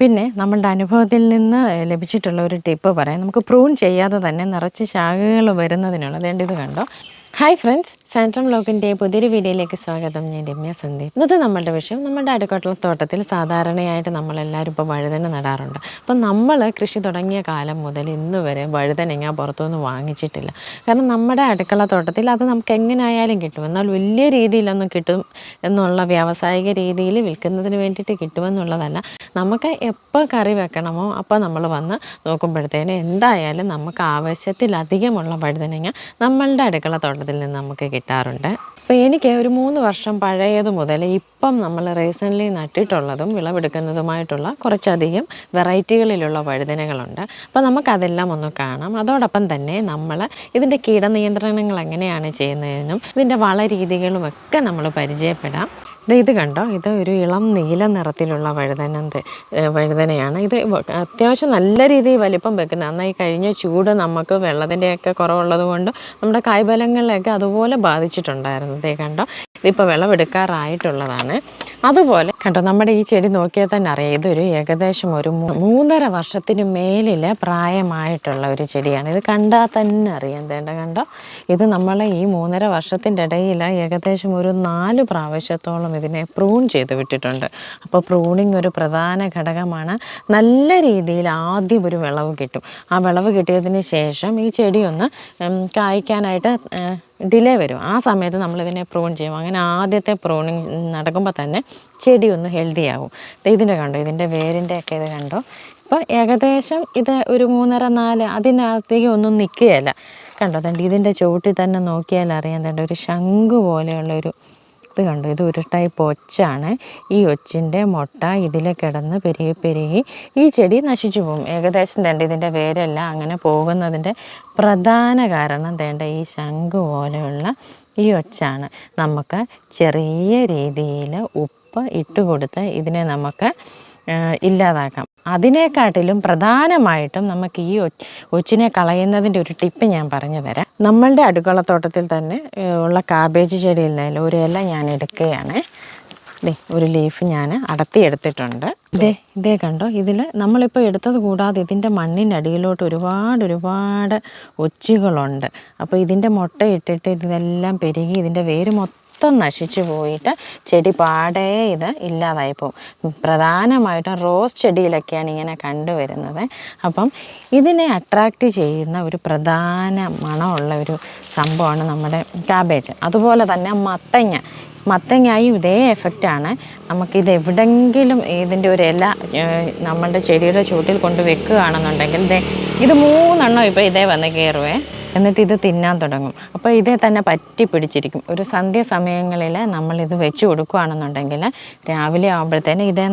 പിന്നെ നമ്മളുടെ അനുഭവത്തിൽ നിന്ന് ലഭിച്ചിട്ടുള്ള ഒരു ടിപ്പ് പറയാം. നമുക്ക് പ്രൂൺ ചെയ്യാതെ തന്നെ നിറച്ച് ശാഖകൾ വരുന്നതിനുള്ള വേണ്ട ഇത് കണ്ടോ? ഹായ് ഫ്രണ്ട്സ് സാൻട്രം ലോക്കിന്റെ പുതിയൊരു വീഡിയോയിലേക്ക് സ്വാഗതം. ഞാൻ രമ്യ സന്ദീപ്. ഇന്നത്തെ നമ്മളുടെ വിഷയം നമ്മുടെ അടുക്കള തോട്ടത്തിൽ സാധാരണയായിട്ട് നമ്മളെല്ലാവരും ഇപ്പോൾ വഴുതന നടാറുണ്ട്. അപ്പോൾ നമ്മൾ കൃഷി തുടങ്ങിയ കാലം മുതൽ ഇന്ന് വരെ വഴുതനങ്ങ പുറത്തുനിന്ന് വാങ്ങിച്ചിട്ടില്ല. കാരണം നമ്മുടെ അടുക്കള തോട്ടത്തിൽ അത് നമുക്ക് എങ്ങനെയായാലും കിട്ടും. എന്നാൽ വലിയ രീതിയിലൊന്നും കിട്ടും എന്നുള്ള വ്യാവസായിക രീതിയിൽ വിൽക്കുന്നതിന് വേണ്ടിയിട്ട് കിട്ടുമെന്നുള്ളതല്ല. നമുക്ക് എപ്പോൾ കറി വെക്കണമോ അപ്പോൾ നമ്മൾ വന്ന് നോക്കുമ്പോഴത്തേന് എന്തായാലും നമുക്ക് ആവശ്യത്തിലധികമുള്ള വഴുതനങ്ങ നമ്മളുടെ അടുക്കള തോട്ടത്തിൽ നിന്ന് നമുക്ക് കിട്ടാറുണ്ട്. അപ്പോൾ എനിക്ക് ഒരു മൂന്ന് വർഷം പഴയത് മുതൽ ഇപ്പം നമ്മൾ റീസെന്റ്ലി നട്ടിട്ടുള്ളതും വിളവെടുക്കുന്നതുമായിട്ടുള്ള കുറച്ചധികം വെറൈറ്റികളിലുള്ള വഴുതനകളുണ്ട്. അപ്പോൾ നമുക്കതെല്ലാം ഒന്ന് കാണാം. അതോടൊപ്പം തന്നെ നമ്മൾ ഇതിന്റെ കീടനിയന്ത്രണങ്ങൾ എങ്ങനെയാണ് ചെയ്യുന്നതെന്നും ഇതിന്റെ വള രീതികളും ഒക്കെ നമ്മൾ പരിചയപ്പെടാം. ഇത് കണ്ടോ? ഇത് ഒരു ഇളം നീല നിറത്തിലുള്ള വഴുതന വഴുതനയാണ്. ഇത് അത്യാവശ്യം നല്ല രീതിയിൽ വലിപ്പം വെക്കുന്നത് ഈ കഴിഞ്ഞ ചൂട് നമുക്ക് വെള്ളത്തിന്റെയൊക്കെ കുറവുള്ളത് കൊണ്ട് നമ്മുടെ കായ്ഫലങ്ങളിലൊക്കെ അതുപോലെ ബാധിച്ചിട്ടുണ്ടായിരുന്നു. ഇതേ കണ്ടോ? ഇതിപ്പോൾ വിളവെടുക്കാറായിട്ടുള്ളതാണ്. അതുപോലെ കണ്ടോ നമ്മുടെ ഈ ചെടി നോക്കിയാൽ തന്നെ അറിയാം ഇതൊരു ഏകദേശം ഒരു മൂന്നര വർഷത്തിന് മേലിൽ പ്രായമായിട്ടുള്ള ഒരു ചെടിയാണ്. ഇത് കണ്ടാൽ തന്നെ അറിയാം. എന്തേണ്ട കണ്ടോ? ഇത് നമ്മളെ ഈ മൂന്നര വർഷത്തിന്റെ ഇടയിൽ ഏകദേശം ഒരു നാല് പ്രാവശ്യത്തോളം ഇതിനെ പ്രൂൺ ചെയ്ത് വിട്ടിട്ടുണ്ട്. അപ്പോൾ പ്രൂണിങ് ഒരു പ്രധാന ഘടകമാണ്. നല്ല രീതിയിൽ ആദ്യം ഒരു വിളവ് കിട്ടും. ആ വിളവ് കിട്ടിയതിന് ശേഷം ഈ ചെടിയൊന്ന് കായ്ക്കാനായിട്ട് ഡിലേ വരും. ആ സമയത്ത് നമ്മളിതിനെ പ്രൂൺ ചെയ്യും. അങ്ങനെ ആദ്യത്തെ പ്രൂണിങ് നടക്കുമ്പോൾ തന്നെ ചെടി ഒന്ന് ഹെൽത്തി ആവും ഇതിന്റെ കണ്ടോ? ഇതിന്റെ വേരിന്റെ ഒക്കെ ഇത് കണ്ടോ? ഇപ്പോൾ ഏകദേശം ഇത് ഒരു മൂന്നര നാല് അതിനകത്തേക്ക് ഒന്നും നിൽക്കുകയല്ല. കണ്ടോ? തണ്ട് ഇതിന്റെ ചുവട്ടിൽ തന്നെ നോക്കിയാൽ അറിയാൻ തണ്ട ഒരു ശംഖു പോലെയുള്ള ഒരു ഇത് കണ്ടു? ഇത് ഒരു ടൈപ്പ് ഒച്ചാണ് ഈ ഒച്ചിന്റെ മുട്ട ഇതിൽ കിടന്ന് പെരുകി പെരുകി ഈ ചെടി നശിച്ചു പോകും. ഏകദേശം തേണ്ട ഇതിന്റെ വേരെല്ലാം അങ്ങനെ പോകുന്നതിന്റെ പ്രധാന കാരണം തേണ്ട ഈ ശംഖു പോലെയുള്ള ഈ ഒച്ചാണ്. നമുക്ക് ചെറിയ രീതിയിൽ ഉപ്പ് ഇട്ട് കൊടുത്ത് ഇതിനെ നമുക്ക് ഇല്ലാതാക്കാം. അതിനെക്കാട്ടിലും പ്രധാനമായിട്ടും നമുക്ക് ഈ ഒച്ചിനെ കളയുന്നതിന്റെ ഒരു ടിപ്പ് ഞാൻ പറഞ്ഞു തരാം. നമ്മളുടെ അടുക്കളത്തോട്ടത്തിൽ തന്നെ ഉള്ള കാബേജ് ചെടിയിൽ നിന്ന് ഒരു ഇല ഞാൻ എടുക്കുകയാണ്. ദേ ഒരു ലീഫ് ഞാൻ അടർത്തിയെടുത്തിട്ടുണ്ട് ഇതേ ഇതേ കണ്ടോ? ഇതിൽ നമ്മളിപ്പോൾ എടുത്തത് കൂടാതെ ഇതിന്റെ മണ്ണിന്റെ അടിയിലോട്ട് ഒരുപാട് ഒരുപാട് ഒച്ചുകളുണ്ട്. അപ്പോൾ ഇതിന്റെ മുട്ട ഇട്ടിട്ട് ഇതെല്ലാം പെരുകി ഇതിന്റെ വേര് മൊത്തം നശിച്ചു പോയിട്ട് ചെടി പാടേ ഇത് ഇല്ലാതായി പോകും. പ്രധാനമായിട്ടും റോസ് ചെടിയിലൊക്കെയാണ് ഇങ്ങനെ കണ്ടുവരുന്നത്. അപ്പം ഇതിനെ അട്രാക്റ്റ് ചെയ്യുന്ന ഒരു പ്രധാന മണമുള്ള ഒരു സംഭവമാണ് നമ്മുടെ കാബേജ് അതുപോലെ തന്നെ മത്തങ്ങ. മത്തങ്ങായും ഇതേ എഫക്റ്റാണ് നമുക്കിത് എവിടെങ്കിലും ഇതിന്റെ ഒരു ഇല നമ്മളുടെ ചെടിയുടെ ചുവട്ടിൽ കൊണ്ട് വെക്കുകയാണെന്നുണ്ടെങ്കിൽ ഇത് മൂന്നെണ്ണം ഇപ്പോൾ ഇതേ വന്ന് കയറുവേ. എന്നിട്ട് ഇത് തിന്നാൻ തുടങ്ങും. അപ്പോൾ ഇതേ തന്നെ പറ്റി പിടിച്ചിരിക്കും. ഒരു സന്ധ്യ സമയങ്ങളിൽ നമ്മളിത് വെച്ച് കൊടുക്കുകയാണെന്നുണ്ടെങ്കിൽ രാവിലെ ആകുമ്പോഴത്തേന് ഇതേ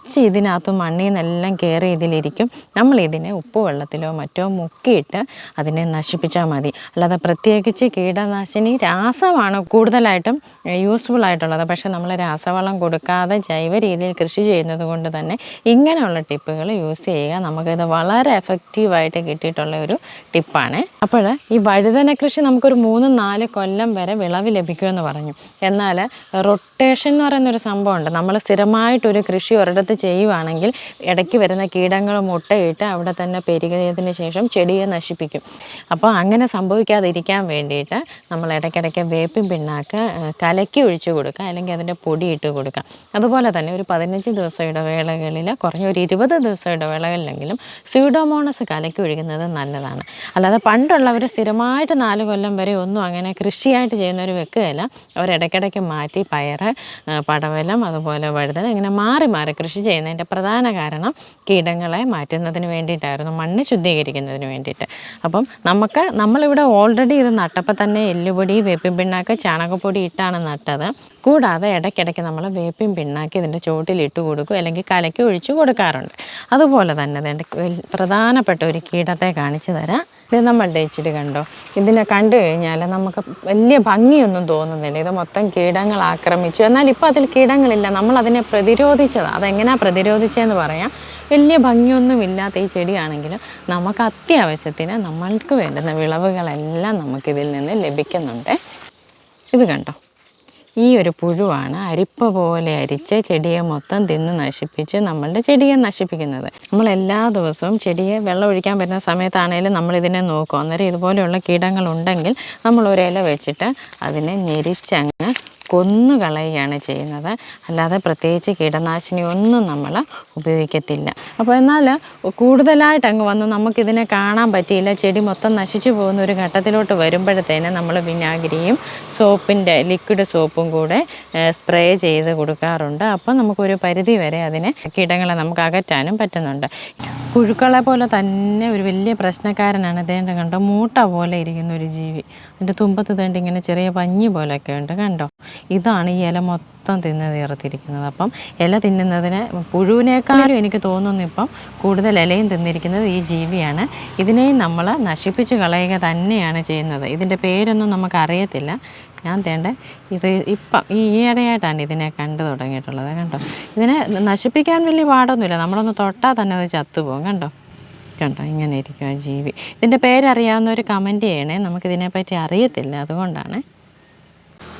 നിറച്ച് ഇതിനകത്ത് മണ്ണിൽ നിന്നെല്ലാം കയറി ഇതിലിരിക്കും. നമ്മൾ ഇതിനെ ഉപ്പ് വെള്ളത്തിലോ മറ്റോ മുക്കിയിട്ട് അതിനെ നശിപ്പിച്ചാൽ മതി. അല്ലാതെ പ്രത്യേകിച്ച് കീടനാശിനി രാസമാണ് കൂടുതലായിട്ടും യൂസ്ഫുൾ ആയിട്ടുള്ളത്. പക്ഷേ നമ്മൾ രാസവളം കൊടുക്കാതെ ജൈവ രീതിയിൽ കൃഷി ചെയ്യുന്നത് കൊണ്ട് തന്നെ ഇങ്ങനെയുള്ള ടിപ്പുകൾ യൂസ് ചെയ്യുക നമുക്കിത് വളരെ എഫക്റ്റീവായിട്ട് കിട്ടിയിട്ടുള്ള ഒരു ടിപ്പാണ്. അപ്പോൾ ഈ വഴുതന കൃഷി നമുക്കൊരു മൂന്ന് നാല് കൊല്ലം വരെ വിളവ് ലഭിക്കുമെന്ന് പറഞ്ഞു. എന്നാൽ റൊട്ടേഷൻ എന്ന് പറയുന്നൊരു സംഭവമുണ്ട്. നമ്മൾ സ്ഥിരമായിട്ടൊരു കൃഷി ഒരിടത്ത് ചെയ്യുവാണെങ്കിൽ ഇടയ്ക്ക് വരുന്ന കീടങ്ങൾ മുട്ടയിട്ട് അവിടെ തന്നെ പെരുകിയതിന് ശേഷം ചെടിയെ നശിപ്പിക്കും. അപ്പോൾ അങ്ങനെ സംഭവിക്കാതിരിക്കാൻ വേണ്ടിയിട്ട് നമ്മൾ ഇടയ്ക്കിടയ്ക്ക് വേപ്പിൻ പിണ്ണാക്ക് കലക്കി ഒഴിച്ചു കൊടുക്കുക അല്ലെങ്കിൽ അതിന്റെ പൊടി ഇട്ട് കൊടുക്കുക. അതുപോലെ തന്നെ ഒരു പതിനഞ്ച് ദിവസം ഇടവേളകളിൽ കുറഞ്ഞ ഒരു ഇരുപത് ദിവസം ഇടവേളകളിലെങ്കിലും സ്യൂഡോമോണസ് കലക്കി ഒഴിക്കുന്നത് നല്ലതാണ്. അല്ലാതെ പണ്ടുള്ളവർ സ്ഥിരമായിട്ട് നാല് കൊല്ലം വരെ ഒന്നും അങ്ങനെ കൃഷിയായിട്ട് ചെയ്യുന്നവർ വെക്കുകയില്ല അവർ ഇടയ്ക്കിടയ്ക്ക് മാറ്റി പയർ പടവലം അതുപോലെ വഴുതന ഇങ്ങനെ മാറി മാറി കൃഷി ചെയ്യുന്നതിന്റെ പ്രധാന കാരണം കീടങ്ങളെ മാറ്റുന്നതിന് വേണ്ടിയിട്ടായിരുന്നു മണ്ണ് ശുദ്ധീകരിക്കുന്നതിന് വേണ്ടിയിട്ട്. അപ്പം നമുക്ക് നമ്മളിവിടെ ഓൾറെഡി ഇത് നട്ടപ്പോൾ തന്നെ എല്ലുപൊടി വേപ്പിൻ പിണ്ണാക്ക് ചാണകപ്പൊടി ഇട്ടാണ് നട്ടത്. കൂടാതെ ഇടയ്ക്കിടയ്ക്ക് നമ്മൾ വേപ്പിൻ പിണ്ണാക്ക് ഇതിന്റെ ചുവട്ടിലിട്ട് കൊടുക്കും അല്ലെങ്കിൽ കലക്കി ഒഴിച്ചു കൊടുക്കാറുണ്ട്. അതുപോലെ തന്നെ ഇതിന്റെ പ്രധാനപ്പെട്ട ഒരു കീടത്തെ കാണിച്ചു തരാം. ഇത് നമ്മളുടെ ഇച്ചിരി കണ്ടോ? ഇതിനെ കണ്ടു കഴിഞ്ഞാൽ നമുക്ക് വലിയ ഭംഗിയൊന്നും തോന്നുന്നില്ല. ഇത് മൊത്തം കീടങ്ങൾ ആക്രമിച്ചു. എന്നാൽ ഇപ്പോൾ അതിൽ കീടങ്ങളില്ല. നമ്മൾ അതിനെ പ്രതിരോധിച്ചത്. അതെങ്ങനെയാണ് പ്രതിരോധിച്ചതെന്ന് പറയാം. വലിയ ഭംഗിയൊന്നും ഇല്ലാത്ത ഈ ചെടിയാണെങ്കിലും നമുക്ക് അത്യാവശ്യത്തിന് നമ്മൾക്ക് വേണ്ടുന്ന വിളവുകളെല്ലാം നമുക്കിതിൽ നിന്ന് ലഭിക്കുന്നുണ്ട്. ഇത് കണ്ടോ? ഈ ഒരു പുഴുവാണ് അരിപ്പ പോലെ അരിച്ച് ചെടിയെ മൊത്തം തിന്ന് നശിപ്പിച്ച് നമ്മളുടെ ചെടിയെ നശിപ്പിക്കുന്നത്. നമ്മൾ എല്ലാ ദിവസവും ചെടിയെ വെള്ളം ഒഴിക്കാൻ പറ്റുന്ന സമയത്താണേലും നമ്മൾ ഇതിനെ നോക്കും. അന്നേരം ഇതുപോലെയുള്ള കീടങ്ങളുണ്ടെങ്കിൽ നമ്മൾ ഒരു ഇല വെച്ചിട്ട് അതിനെ ഞെരിച്ചങ്ങ് കൊന്നു കളയുകയാണ് ചെയ്യുന്നത്. അല്ലാതെ പ്രത്യേകിച്ച് കീടനാശിനി ഒന്നും നമ്മൾ ഉപയോഗിക്കത്തില്ല. അപ്പോൾ എന്നാൽ കൂടുതലായിട്ട് അങ്ങ് വന്ന് നമുക്കിതിനെ കാണാൻ പറ്റിയില്ല. ചെടി മൊത്തം നശിച്ചു പോകുന്ന ഒരു ഘട്ടത്തിലോട്ട് വരുമ്പോഴത്തേന് നമ്മൾ വിനാഗിരിയും സോപ്പിന്റെ ലിക്വിഡ് സോപ്പും കൂടെ സ്പ്രേ ചെയ്ത് കൊടുക്കാറുണ്ട്. അപ്പോൾ നമുക്കൊരു പരിധി വരെ അതിനെ കീടങ്ങളെ നമുക്ക് അകറ്റാനും പറ്റുന്നുണ്ട്. പുഴുക്കളെ പോലെ തന്നെ ഒരു വലിയ പ്രശ്നക്കാരനാണ്. ഇതേണ്ട കണ്ടോ മൂട്ട പോലെ ഇരിക്കുന്ന ഒരു ജീവി. അതിന്റെ തുമ്പത്ത് തേണ്ട ഇങ്ങനെ ചെറിയ പഞ്ഞി പോലെയൊക്കെ ഉണ്ട്. കണ്ടോ? ഇതാണ് ഈ ഇല മൊത്തം തിന്ന് തീർത്തിരിക്കുന്നത് അപ്പം ഇല തിന്നുന്നതിന് പുഴുവിനേക്കാളും എനിക്ക് തോന്നുന്നു ഇപ്പം കൂടുതൽ ഇലയും തിന്നിരിക്കുന്നത് ഈ ജീവിയാണ്. ഇതിനെയും നമ്മൾ നശിപ്പിച്ച് കളയുക തന്നെയാണ് ചെയ്യുന്നത്. ഇതിന്റെ പേരൊന്നും നമുക്കറിയത്തില്ല. ഞാൻ തേണ്ട? ഇത് ഇപ്പം ഈ ഈയിടെയായിട്ടാണ് ഇതിനെ കണ്ടു തുടങ്ങിയിട്ടുള്ളത് കണ്ടോ? ഇതിനെ നശിപ്പിക്കാൻ വലിയ പാടൊന്നുമില്ല. നമ്മളൊന്ന് തൊട്ടാൽ തന്നെ അത് ചത്തുപോകും കണ്ടോ? കണ്ടോ? ഇങ്ങനെ ഇരിക്കുക ജീവി. ഇതിന്റെ പേരറിയാവുന്നവർ കമന്റ് ചെയ്യണേ. നമുക്കിതിനെപ്പറ്റി അറിയത്തില്ല. അതുകൊണ്ടാണ്.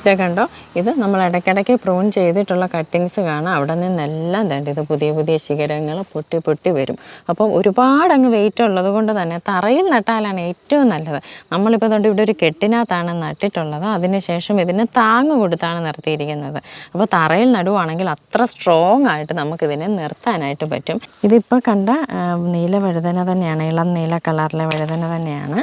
ഇതേ കണ്ടോ? ഇത് നമ്മൾ ഇടയ്ക്കിടയ്ക്ക് പ്രൂൺ ചെയ്തിട്ടുള്ള കട്ടിങ്സ് കാണാം. അവിടെ നിന്നെല്ലാം തേണ്ട ഇത് പുതിയ പുതിയ ശിഖരങ്ങൾ പൊട്ടി പൊട്ടി വരും. അപ്പം ഒരുപാട് അങ്ങ് വെയിറ്റ് ഉള്ളത് കൊണ്ട് തന്നെ തറയിൽ നട്ടാലാണ് ഏറ്റവും നല്ലത്. നമ്മളിപ്പോൾ അതുകൊണ്ട് ഇവിടെ ഒരു കെട്ടിനകത്താണ് നട്ടിട്ടുള്ളത്. അതിനുശേഷം ഇതിന് താങ്ങ് കൊടുത്താണ് നിർത്തിയിരിക്കുന്നത്. അപ്പോൾ തറയിൽ നടുവാണെങ്കിൽ അത്ര സ്ട്രോങ് ആയിട്ട് നമുക്കിതിനെ നിർത്താനായിട്ട് പറ്റും. ഇതിപ്പോൾ കണ്ട നീല വഴുതന തന്നെയാണ് ഇളം നീല കളറിലെ വഴുതന തന്നെയാണ്.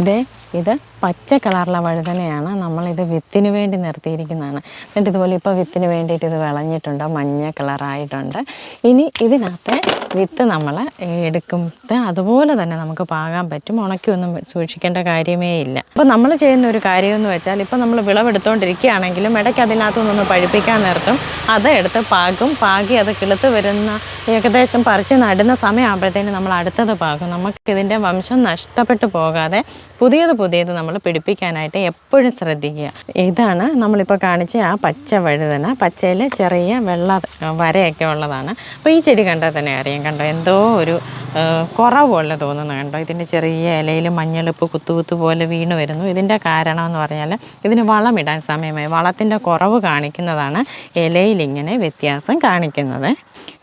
ദേ ഇത് പച്ച കളറിലെ വഴുതനയാണ് നമ്മളിത് വിത്തിന് വേണ്ടി നിർത്തിയിരിക്കുന്നതാണ്. എന്നിട്ട് ഇതുപോലെ ഇപ്പോൾ വിത്തിന് വേണ്ടിയിട്ട് ഇത് വിളഞ്ഞിട്ടുണ്ട് മഞ്ഞ കളറായിട്ടുണ്ട്. ഇനി ഇതിനകത്ത് വിത്ത് നമ്മൾ എടുക്കുമ്പോൾ അതുപോലെ തന്നെ നമുക്ക് പാകാൻ പറ്റും. ഉണക്കിയൊന്നും സൂക്ഷിക്കേണ്ട കാര്യമേ ഇല്ല. അപ്പോൾ നമ്മൾ ചെയ്യുന്ന ഒരു കാര്യമെന്ന് വെച്ചാൽ ഇപ്പോൾ നമ്മൾ വിളവെടുത്തുകൊണ്ടിരിക്കുകയാണെങ്കിലും ഇടയ്ക്ക് അതിനകത്തു നിന്ന് പഴിപ്പിക്കാൻ നിർത്തും. അത് എടുത്ത് പാകും. പാകി അത് കിളുത്ത് വരുന്ന ഏകദേശം പറിച്ച് നടുന്ന സമയമാകുമ്പോഴത്തേന് നമ്മൾ അടുത്തത് പാകും. നമുക്കിതിന്റെ വംശം നഷ്ടപ്പെട്ടു പോകാതെ പുതിയത് പുതിയത് നമ്മൾ പിടിപ്പിക്കാനായിട്ട് എപ്പോഴും ശ്രദ്ധിക്കുക. ഇതാണ് നമ്മളിപ്പോൾ കാണിച്ച ആ പച്ച വഴുതന. പച്ചയിൽ ചെറിയ വെള്ള വരയൊക്കെ ഉള്ളതാണ്. അപ്പോൾ ഈ ചെടി കണ്ടാൽ തന്നെ അറിയാം കണ്ടോ? എന്തോ ഒരു കുറവുള്ള തോന്നുന്നു കണ്ടോ? ഇതിന്റെ ചെറിയ ഇലയിൽ മഞ്ഞളിപ്പ് കുത്തു കുത്തു പോലെ വീണ് വരുന്നു. ഇതിന്റെ കാരണം എന്ന് പറഞ്ഞാൽ ഇതിന് വളമിടാൻ സമയമായി. വളത്തിന്റെ കുറവ് കാണിക്കുന്നതാണ് ഇലയിൽ ഇങ്ങനെ വ്യത്യാസം കാണിക്കുന്നത്.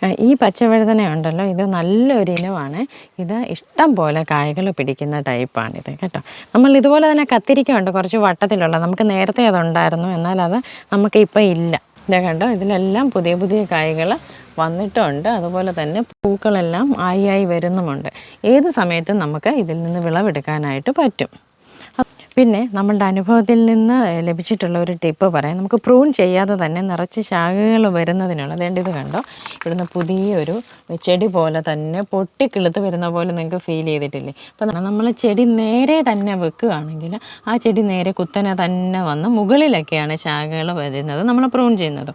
ഈ പച്ചവഴുതന ഉണ്ടല്ലോ ഇത് നല്ലൊരു ഇനമാണ്. ഇത് ഇഷ്ടം പോലെ കായകൾ പിടിക്കുന്ന ടൈപ്പാണിത് കേട്ടോ. നമ്മൾ ഇതുപോലെ തന്നെ കത്തിരിക്ക ഉണ്ട് കുറച്ച് വട്ടത്തിലുള്ള. നമുക്ക് നേരത്തെ അതുണ്ടായിരുന്നു എന്നാൽ അത് നമുക്ക് ഇപ്പം ഇല്ല. ഇതാ കണ്ടോ? ഇതിലെല്ലാം പുതിയ പുതിയ കായകൾ വന്നിട്ടുണ്ട്. അതുപോലെ തന്നെ പൂക്കളെല്ലാം ആയി ആയി വരുന്നുമുണ്ട്. ഏത് സമയത്തും നമുക്ക് ഇതിൽ നിന്ന് വിളവെടുക്കാനായിട്ട് പറ്റും. പിന്നെ നമ്മളുടെ അനുഭവത്തിൽ നിന്ന് ലഭിച്ചിട്ടുള്ള ഒരു ടിപ്പ് പറയാം. നമുക്ക് പ്രൂൺ ചെയ്യാതെ തന്നെ നിറച്ച് ശാഖകൾ വരുന്നതിനുള്ള അതേണ്ട ഇത് കണ്ടോ? ഇവിടുന്ന് പുതിയൊരു ചെടി പോലെ തന്നെ പൊട്ടിക്കിളുത്ത് വരുന്ന പോലെ നിങ്ങൾക്ക് ഫീൽ ചെയ്തിട്ടില്ലേ? അപ്പോൾ നമ്മൾ ചെടി നേരെ തന്നെ വെക്കുകയാണെങ്കിൽ ആ ചെടി നേരെ കുത്തനെ തന്നെ വന്ന് മുകളിലൊക്കെയാണ് ശാഖകൾ വരുന്നത് നമ്മൾ പ്രൂൺ ചെയ്യുന്നത്.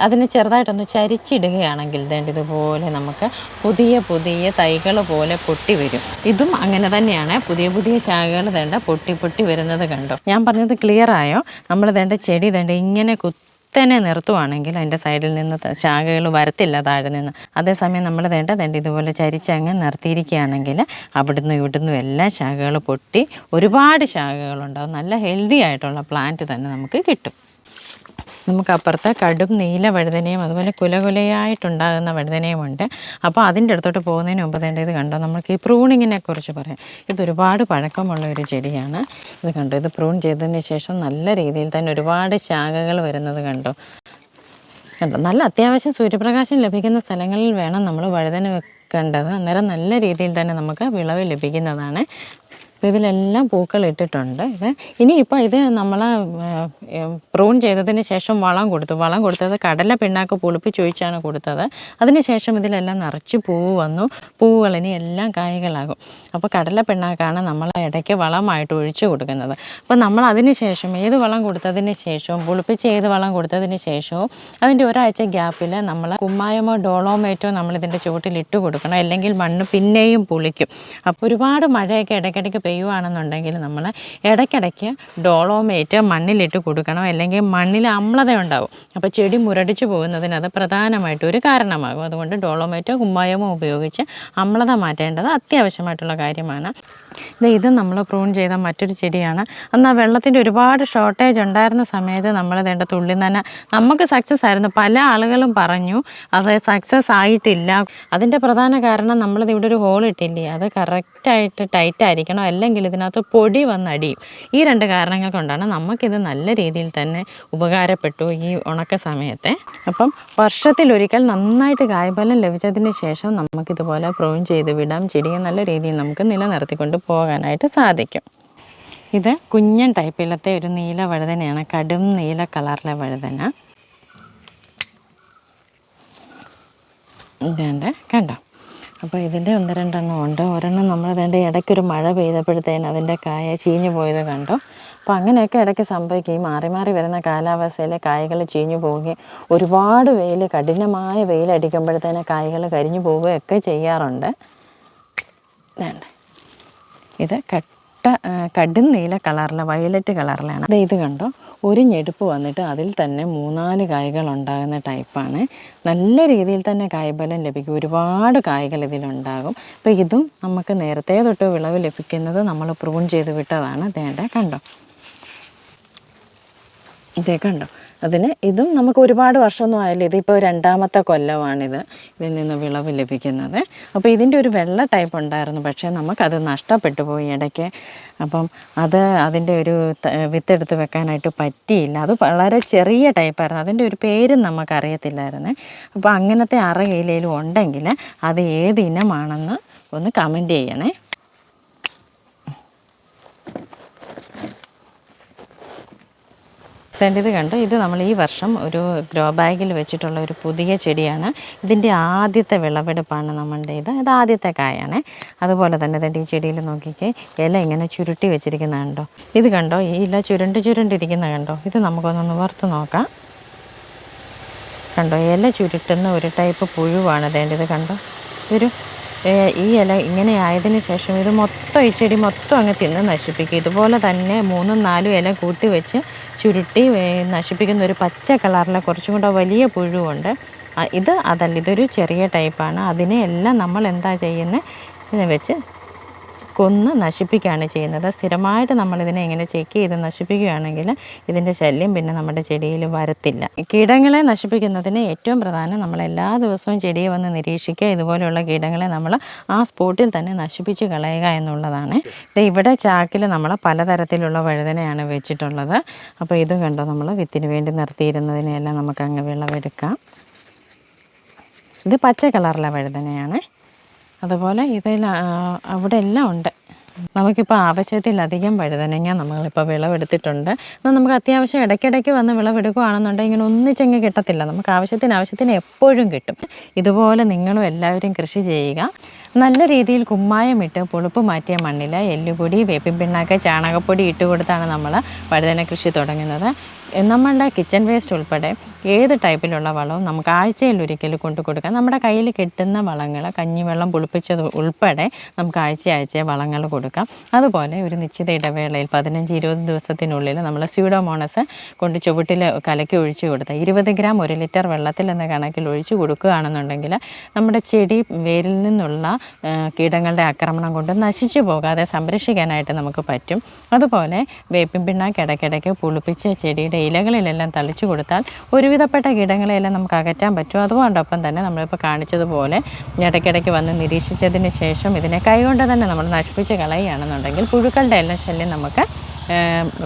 അതിനെ ചെറുതായിട്ടൊന്ന് ചരിച്ചിടുകയാണെങ്കിൽ ദേണ്ട ഇതുപോലെ നമുക്ക് പുതിയ പുതിയ തൈകൾ പോലെ പൊട്ടി വരും. ഇതും അങ്ങനെ തന്നെയാണ്. പുതിയ പുതിയ ശാഖകൾ വേണ്ട പൊട്ടി പൊട്ടി വരുന്നത് കണ്ടോ. ഞാൻ പറഞ്ഞത് ക്ലിയർ ആയോ? നമ്മൾ വേണ്ട ചെടി വേണ്ട ഇങ്ങനെ കുത്തനെ നിർത്തുവാണെങ്കിൽ അതിന്റെ സൈഡിൽ നിന്ന് ശാഖകൾ വരത്തില്ല താഴെ നിന്ന്. അതേസമയം നമ്മൾ വേണ്ട വേണ്ട ഇതുപോലെ ചരിച്ചങ്ങ് നിർത്തിയിരിക്കുകയാണെങ്കിൽ അവിടുന്ന് ഇവിടുന്ന് എല്ലാ ശാഖകൾ പൊട്ടി ഒരുപാട് ശാഖകളുണ്ടാവും നല്ല ഹെൽത്തി ആയിട്ടുള്ള പ്ലാന്റ് തന്നെ നമുക്ക് കിട്ടും. നമുക്ക് അപ്പുറത്ത് കടും നീല വഴുതനയും അതുപോലെ കുലകുലയായിട്ടുണ്ടാകുന്ന വഴുതനയും ഉണ്ട്. അപ്പോൾ അതിന്റെ അടുത്തോട്ട് പോകുന്നതിന് മുമ്പ് തന്നെ ഇത് കണ്ടോ? നമുക്ക് ഈ പ്രൂണിങ്ങിനെ കുറിച്ച് പറയാം. ഇത് ഒരുപാട് പഴക്കമുള്ള ഒരു ചെടിയാണ്. ഇത് കണ്ടോ? ഇത് പ്രൂൺ ചെയ്തതിന് ശേഷം നല്ല രീതിയിൽ തന്നെ ഒരുപാട് ശാഖകൾ വരുന്നത് കണ്ടോ? കണ്ടോ? നല്ല അത്യാവശ്യം സൂര്യപ്രകാശം ലഭിക്കുന്ന സ്ഥലങ്ങളിൽ വേണം നമ്മൾ വഴുതന വെക്കേണ്ടത്. അന്നേരം നല്ല രീതിയിൽ തന്നെ നമുക്ക് വിളവ് ലഭിക്കുന്നതാണ്. അപ്പോൾ ഇതിലെല്ലാം പൂക്കൾ ഇട്ടിട്ടുണ്ട്. ഇത് ഇനിയിപ്പോൾ ഇത് നമ്മൾ പ്രൂൺ ചെയ്തതിന് ശേഷം വളം കൊടുത്തു. വളം കൊടുത്തത് കടല പിണ്ണാക്ക് പുളിപ്പിച്ചൊഴിച്ചാണ് കൊടുത്തത്. അതിന് ശേഷം ഇതിലെല്ലാം നിറച്ച് പൂവ് വന്നു. പൂവുകൾ ഇനി എല്ലാം കായ്കളാകും. അപ്പോൾ കടല പിണ്ണാക്കാണ് നമ്മൾ ഇടയ്ക്ക് വളമായിട്ട് ഒഴിച്ചു കൊടുക്കുന്നത്. അപ്പോൾ നമ്മൾ അതിന് ശേഷം ഏത് വളം കൊടുത്തതിന് ശേഷവും പുളിപ്പിച്ച് ഏത് വളം കൊടുത്തതിന് ശേഷവും അതിന്റെ ഒരാഴ്ച ഗ്യാപ്പിൽ നമ്മൾ കുമ്മായമോ ഡോളോമേറ്റോ നമ്മളിതിന്റെ ചുവട്ടിൽ ഇട്ട് കൊടുക്കണം. അല്ലെങ്കിൽ മണ്ണ് പിന്നെയും പുളിക്കും. അപ്പോൾ ഒരുപാട് മഴയൊക്കെ ഇടയ്ക്കിടയ്ക്ക് പെയ്യുവാണെന്നുണ്ടെങ്കിൽ നമ്മൾ ഇടയ്ക്കിടയ്ക്ക് ഡോളോമേറ്റ് മണ്ണിലിട്ട് കൊടുക്കണം. അല്ലെങ്കിൽ മണ്ണിൽ അമ്ലത ഉണ്ടാവും അപ്പോൾ ചെടി മുരടിച്ചു പോകുന്നതിന് അത് പ്രധാനമായിട്ടും ഒരു കാരണമാകും. അതുകൊണ്ട് ഡോളോമേറ്റോ കുമ്മായമോ ഉപയോഗിച്ച് അമ്ലത മാറ്റേണ്ടത് അത്യാവശ്യമായിട്ടുള്ള കാര്യമാണ്. ഇത് നമ്മൾ പ്രൂൺ ചെയ്ത മറ്റൊരു ചെടിയാണ്. അന്ന് ആ വെള്ളത്തിന്റെ ഒരുപാട് ഷോർട്ടേജ് ഉണ്ടായിരുന്ന സമയത്ത് നമ്മൾ വേണ്ട തുള്ളി തന്നെ നമുക്ക് സക്സസ് ആയിരുന്നു. പല ആളുകളും പറഞ്ഞു അത് സക്സസ് ആയിട്ടില്ല. അതിന്റെ പ്രധാന കാരണം നമ്മളിത് ഇവിടെ ഒരു ഹോൾ ഇട്ടില്ലേ? അത് കറക്റ്റായിട്ട് ടൈറ്റ് ആയിരിക്കണം. അല്ലെങ്കിൽ ഇതിനകത്ത് പൊടി വന്നടിയും ഈ രണ്ട് കാരണങ്ങൾ കൊണ്ടാണ് നമുക്കിത് നല്ല രീതിയിൽ തന്നെ ഉപകാരപ്പെട്ടു ഈ ഉണക്ക സമയത്തെ. അപ്പം വർഷത്തിലൊരിക്കൽ നന്നായിട്ട് കായ്ഫലം ലഭിച്ചതിന് ശേഷം നമുക്കിതുപോലെ പ്രൂൺ ചെയ്ത് വിടാം. ചെടിയെ നല്ല രീതിയിൽ നമുക്ക് നിലനിർത്തിക്കൊണ്ട് പോകാനായിട്ട് സാധിക്കും. ഇത് കുഞ്ഞൻ ടൈപ്പിലത്തെ ഒരു നീല വഴുതനയാണ്. കടും നീല കളറിലെ വഴുതന. ഇതേണ്ട കണ്ടോ? അപ്പോൾ ഇതിന്റെ ഒന്ന് രണ്ടെണ്ണം ഉണ്ട്. ഒരെണ്ണം നമ്മൾ അതിന്റെ ഇടയ്ക്കൊരു മഴ പെയ്തപ്പോഴത്തേന് അതിന്റെ കായ ചീഞ്ഞു പോയത് കണ്ടു. അപ്പോൾ അങ്ങനെയൊക്കെ ഇടയ്ക്ക് സംഭവിക്കും. ഈ മാറി മാറി വരുന്ന കാലാവസ്ഥയിൽ കായകൾ ചീഞ്ഞു പോവുകയും ഒരുപാട് വെയിൽ കഠിനമായ വെയിലടിക്കുമ്പോഴത്തേന് കായകൾ കരിഞ്ഞു പോവുകയൊക്കെ ചെയ്യാറുണ്ട്. ഇതാണ് ഇത് കട്ട കടും നീല കളറിലെ വയലറ്റ് കളറിലാണ്. ദേ ഇത് കണ്ടോ. ഒരു ഞെടുപ്പ് വന്നിട്ട് അതിൽ തന്നെ മൂന്നാൽ കായ്കൾ ഉണ്ടാകുന്ന ടൈപ്പാണ് നല്ല രീതിയിൽ തന്നെ കായ്ഫലം ലഭിക്കും. ഒരുപാട് കായ്കൾ ഇതിലുണ്ടാകും അപ്പോൾ ഇതും നമുക്ക് നേരത്തെ തൊട്ട് വിളവ് ലഭിക്കുന്നത് നമ്മൾ പ്രൂൺ ചെയ്ത് വിട്ടതാണ്. വേണ്ട കണ്ടോ? ഇതേ കണ്ടോ? അതിന് ഇതും നമുക്ക് ഒരുപാട് വർഷമൊന്നും ആയില്ല. ഇതിപ്പോൾ രണ്ടാമത്തെ കൊല്ലമാണിത്. ഇതിൽ നിന്ന് വിളവ് ലഭിക്കുന്നത്. അപ്പോൾ ഇതിന്റെ ഒരു വെള്ള ടൈപ്പ് ഉണ്ടായിരുന്നു. പക്ഷേ നമുക്കത് നഷ്ടപ്പെട്ടു പോയി ഇടയ്ക്ക്. അപ്പം അത് അതിന്റെ ഒരു വിത്തെടുത്ത് വെക്കാനായിട്ട് പറ്റിയില്ല. അത് വളരെ ചെറിയ ടൈപ്പായിരുന്നു. അതിന്റെ ഒരു പേരും നമുക്കറിയത്തില്ലായിരുന്നു. അപ്പോൾ അങ്ങനത്തെ അറ ഇലയിലും ഉണ്ടെങ്കിൽ അത് ഏത് ഇനമാണെന്ന് ഒന്ന് കമന്റ് ചെയ്യണേ. ദാണ്ട് കണ്ടു. ഇത് നമ്മൾ ഈ വർഷം ഒരു ഗ്രോ ബാഗിൽ വെച്ചിട്ടുള്ള ഒരു പുതിയ ചെടിയാണ്. ഇതിന്റെ ആദ്യത്തെ വിളവെടുപ്പാണ് നമ്മളുടെ ഇത് ഇത് ആദ്യത്തെ കായാണ്. അതുപോലെ തന്നെ ഇതിന്റെ ഈ ചെടിയിൽ നോക്കിക്കേ ഇല ഇങ്ങനെ ചുരുട്ടി വെച്ചിരിക്കുന്ന കണ്ടോ. ഇത് കണ്ടോ ഈ ഇല ചുരുണ്ട് ചുരുണ്ടിരിക്കുന്ന കണ്ടോ. ഇത് നമുക്കൊന്ന് നിവർത്ത് നോക്കാം. കണ്ടോ ഇല ചുരുട്ടുന്ന ഒരു ടൈപ്പ് പുഴുവാണ് വേണ്ടത് ഇത് കണ്ടോ. ഒരു ഈ ഇല ഇങ്ങനെ ആയതിന് ശേഷം ഇത് മൊത്തം ഈ ചെടി മൊത്തം അങ്ങ് തിന്ന് നശിപ്പിക്കും. ഇതുപോലെ തന്നെ മൂന്നും നാലും ഇല കൂട്ടി വെച്ച് ചുരുട്ടി നശിപ്പിക്കുന്ന ഒരു പച്ച കളറിലെ കുറച്ചും കൂടെ വലിയ പുഴുവുണ്ട്. ഇത് അതല്ല ഇതൊരു ചെറിയ ടൈപ്പാണ്. അതിനെ എല്ലാം നമ്മൾ എന്താ ചെയ്യുന്നത് വെച്ച് കൊന്ന് നശിപ്പിക്കുകയാണ് ചെയ്യുന്നത്. സ്ഥിരമായിട്ട് നമ്മളിതിനെ ഇങ്ങനെ ചെക്ക് ചെയ്ത് നശിപ്പിക്കുകയാണെങ്കിൽ ഇതിന്റെ ശല്യം പിന്നെ നമ്മുടെ ചെടിയിൽ വരത്തില്ല. കീടങ്ങളെ നശിപ്പിക്കുന്നതിന് ഏറ്റവും പ്രധാനം നമ്മൾ എല്ലാ ദിവസവും ചെടിയെ വന്ന് നിരീക്ഷിക്കുക. ഇതുപോലെയുള്ള കീടങ്ങളെ നമ്മൾ ആ സ്പോട്ടിൽ തന്നെ നശിപ്പിച്ച് കളയുക എന്നുള്ളതാണ്. ദേ ഇവിടെ ചാക്കിൽ നമ്മൾ പലതരത്തിലുള്ള വഴുതനയാണ് വെച്ചിട്ടുള്ളത്. അപ്പോൾ ഇതും കണ്ടോ നമ്മൾ വിത്തിന് വേണ്ടി നിർത്തിയിരുന്നതിനെയെല്ലാം നമുക്ക് അങ്ങ് വിളവെടുക്കാം. ഇത് പച്ച കളറിലെ വഴുതനയാണ്. അതുപോലെ ഇതിൽ അവിടെ എല്ലാം ഉണ്ട്. നമുക്കിപ്പോൾ ആവശ്യത്തിലധികം വഴുതനങ്ങ നമ്മളിപ്പോൾ വിളവെടുത്തിട്ടുണ്ട്. എന്നാൽ നമുക്ക് അത്യാവശ്യം ഇടയ്ക്കിടയ്ക്ക് വന്ന് വിളവെടുക്കുകയാണെന്നുണ്ടെങ്കിൽ ഇങ്ങനെ ഒന്നിച്ചങ്ങ് കിട്ടത്തില്ല. നമുക്ക് ആവശ്യത്തിന് ആവശ്യത്തിന് എപ്പോഴും കിട്ടും. ഇതുപോലെ നിങ്ങളും എല്ലാവരും കൃഷി ചെയ്യുക. നല്ല രീതിയിൽ കുമ്മായമിട്ട് പുളിപ്പ് മാറ്റിയ മണ്ണിൽ എല്ലുപൊടി വേപ്പിൻ പിണ്ണാക്ക് ചാണകപ്പൊടി ഇട്ട് കൊടുത്താണ് നമ്മൾ വഴുതന കൃഷി തുടങ്ങുന്നത്. നമ്മളുടെ കിച്ചൺ വേസ്റ്റ് ഉൾപ്പെടെ ഏത് ടൈപ്പിലുള്ള വളവും നമുക്ക് ആഴ്ചയിൽ ഒരിക്കൽ കൊണ്ടു കൊടുക്കാം. നമ്മുടെ കയ്യിൽ കിട്ടുന്ന വളങ്ങൾ കഞ്ഞിവെള്ളം പുളിപ്പിച്ചത് ഉൾപ്പെടെ നമുക്ക് ആഴ്ച ആഴ്ച വളങ്ങൾ കൊടുക്കാം. അതുപോലെ ഒരു നിശ്ചിത ഇടവേളയിൽ പതിനഞ്ച് ഇരുപത് ദിവസത്തിനുള്ളിൽ നമ്മൾ സ്യൂഡോമോണസ് കൊണ്ട് ചുവട്ടിൽ കലക്കി ഒഴിച്ചു കൊടുത്താൽ ഇരുപത് ഗ്രാം ഒരു ലിറ്റർ വെള്ളത്തിൽ എന്ന കണക്കിൽ ഒഴിച്ചു കൊടുക്കുകയാണെന്നുണ്ടെങ്കിൽ നമ്മുടെ ചെടി വേരിൽ നിന്നുള്ള കീടങ്ങളുടെ ആക്രമണം കൊണ്ട് നശിച്ചു പോകാതെ സംരക്ഷിക്കാനായിട്ട് നമുക്ക് പറ്റും. അതുപോലെ വേപ്പിൻ പിണ്ണാക്ക് ഇടയ്ക്കിടയ്ക്ക് പുളിപ്പിച്ച ചെടിയുടെ ഇലകളിലെല്ലാം തളിച്ചു കൊടുത്താൽ ഒരുവിധപ്പെട്ട കീടങ്ങളെയെല്ലാം നമുക്ക് അകറ്റാൻ പറ്റും. അതുകൊണ്ടൊപ്പം തന്നെ നമ്മളിപ്പോൾ കാണിച്ചതുപോലെ ഇടയ്ക്കിടയ്ക്ക് വന്ന് നിരീക്ഷിച്ചതിന് ശേഷം ഇതിനെ കൈകൊണ്ട് തന്നെ നമ്മൾ നശിപ്പിച്ച് കളയുകയാണെന്നുണ്ടെങ്കിൽ പുഴുക്കളുടെ എല്ലാം ശല്യം നമുക്ക്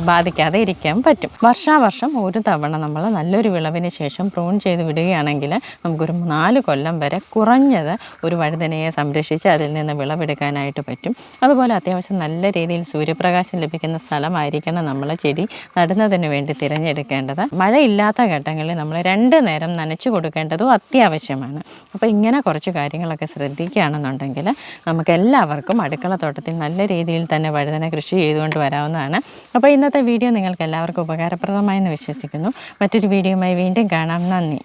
ബാധിക്കാതെ ഇരിക്കാൻ പറ്റും. വർഷാവർഷം ഒരു തവണ നമ്മൾ നല്ലൊരു വിളവിന് ശേഷം പ്രൂൺ ചെയ്ത് വിടുകയാണെങ്കിൽ നമുക്കൊരു നാല് കൊല്ലം വരെ കുറഞ്ഞത് ഒരു വഴുതനയെ സംരക്ഷിച്ച് അതിൽ നിന്ന് വിളവെടുക്കാനായിട്ട് പറ്റും. അതുപോലെ അത്യാവശ്യം നല്ല രീതിയിൽ സൂര്യപ്രകാശം ലഭിക്കുന്ന സ്ഥലമായിരിക്കണം നമ്മൾ ചെടി നടുന്നതിന് വേണ്ടി തിരഞ്ഞെടുക്കേണ്ടത്. മഴയില്ലാത്ത ഘട്ടങ്ങളിൽ നമ്മൾ രണ്ട് നേരം നനച്ചു കൊടുക്കേണ്ടതും അത്യാവശ്യമാണ്. അപ്പോൾ ഇങ്ങനെ കുറച്ച് കാര്യങ്ങളൊക്കെ ശ്രദ്ധിക്കുകയാണെന്നുണ്ടെങ്കിൽ നമുക്ക് എല്ലാവർക്കും അടുക്കള തോട്ടത്തിൽ നല്ല രീതിയിൽ തന്നെ വഴുതന കൃഷി ചെയ്തുകൊണ്ട് വരാവുന്നതാണ്. അപ്പോൾ ഇന്നത്തെ വീഡിയോ നിങ്ങൾക്ക് എല്ലാവർക്കും ഉപകാരപ്രദമായെന്ന് വിശ്വസിക്കുന്നു. മറ്റൊരു വീഡിയോയുമായി വീണ്ടും കാണാം. നന്ദി.